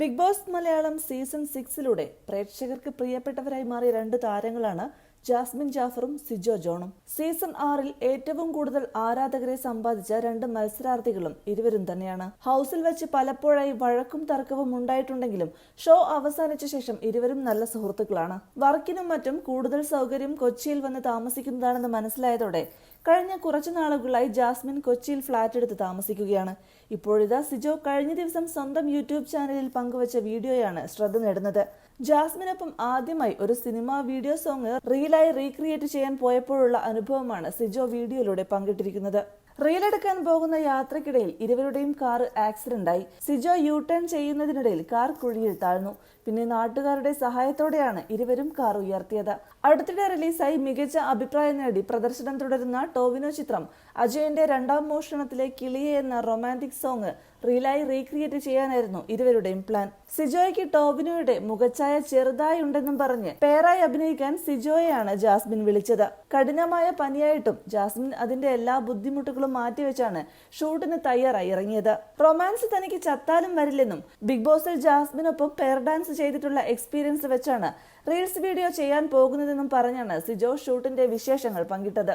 Big Boss Malayalam season സിക്സിലൂടെ പ്രേക്ഷകർക്ക് പ്രിയപ്പെട്ടവരായി മാറിയ രണ്ട് താരങ്ങളാണ് ജാസ്മിൻ ജാഫറും സിജോ ജോണും. സീസൺ ആറിൽ ഏറ്റവും കൂടുതൽ ആരാധകരെ സമ്പാദിച്ച രണ്ട് മത്സരാർത്ഥികളും ഇരുവരും തന്നെയാണ്. ഹൗസിൽ വെച്ച് പലപ്പോഴായി വഴക്കും തർക്കവും ഉണ്ടായിട്ടുണ്ടെങ്കിലും ഷോ അവസാനിച്ച ശേഷം ഇരുവരും നല്ല സുഹൃത്തുക്കളാണ്. വർക്കിനും മറ്റും കൂടുതൽ സൗകര്യം കൊച്ചിയിൽ വന്ന് താമസിക്കുന്നതാണെന്ന് മനസ്സിലായതോടെ കഴിഞ്ഞ കുറച്ചു നാളുകളായി ജാസ്മിൻ കൊച്ചിയിൽ ഫ്ളാറ്റ് എടുത്ത് താമസിക്കുകയാണ്. ഇപ്പോഴിതാ സിജോ കഴിഞ്ഞ ദിവസം സ്വന്തം യൂട്യൂബ് ചാനലിൽ പങ്കുവച്ച വീഡിയോയാണ് ശ്രദ്ധ നേടുന്നത്. ജാസ്മിനൊപ്പം ആദ്യമായി ഒരു സിനിമ വീഡിയോ സോങ് റീലായി റീക്രിയേറ്റ് ചെയ്യാൻ പോയപ്പോഴുള്ള അനുഭവമാണ് സിജോ വീഡിയോയിലൂടെ പങ്കിട്ടിരിക്കുന്നത്. റീലെടുക്കാൻ പോകുന്ന യാത്രക്കിടയിൽ ഇരുവരുടെയും കാർ ആക്സിഡന്റായി സിജോ യു ടേൺ ചെയ്യുന്നതിനിടയിൽ കാർ കുഴിയിൽ താഴ്ന്നു. പിന്നെ നാട്ടുകാരുടെ സഹായത്തോടെയാണ് ഇരുവരും കാർ ഉയർത്തിയത്. അടുത്തിടെ റിലീസായി മികച്ച അഭിപ്രായം നേടി പ്രദർശനം തുടരുന്ന ടോവിനോ ചിത്രം അജയന്റെ രണ്ടാം മോഷണത്തിലെ കിളിയെ എന്ന റൊമാന്റിക് സോങ് റീലായി റീക്രിയേറ്റ് ചെയ്യാനായിരുന്നു ഇരുവരുടെയും പ്ലാൻ സിജോയ്ക്ക് ടോവിനോയുടെ മുഖച്ഛായ ചെറുതായി ഉണ്ടെന്നും പറഞ്ഞ് പേരായി അഭിനയിക്കാൻ സിജോയെയാണ് ജാസ്മിൻ വിളിച്ചത്. കഠിനമായ പനിയായിട്ടും ജാസ്മിൻ അതിന്റെ എല്ലാ ബുദ്ധിമുട്ടുകളും മാറ്റിവെച്ചാണ് ഷൂട്ടിന് തയ്യാറായി ഇറങ്ങിയത്. റൊമാൻസ് തനിക്ക് ചത്താലും വരില്ലെന്നും ബിഗ് ബോസിൽ ജാസ്മിനൊപ്പം പെയർ ഡാൻസ് ചെയ്തിട്ടുള്ള എക്സ്പീരിയൻസ് വെച്ചാണ് റീൽസ് വീഡിയോ ചെയ്യാൻ പോകുന്നതെന്നും പറഞ്ഞാണ് സിജോ ഷൂട്ടിന്റെ വിശേഷങ്ങൾ പങ്കിട്ടത്.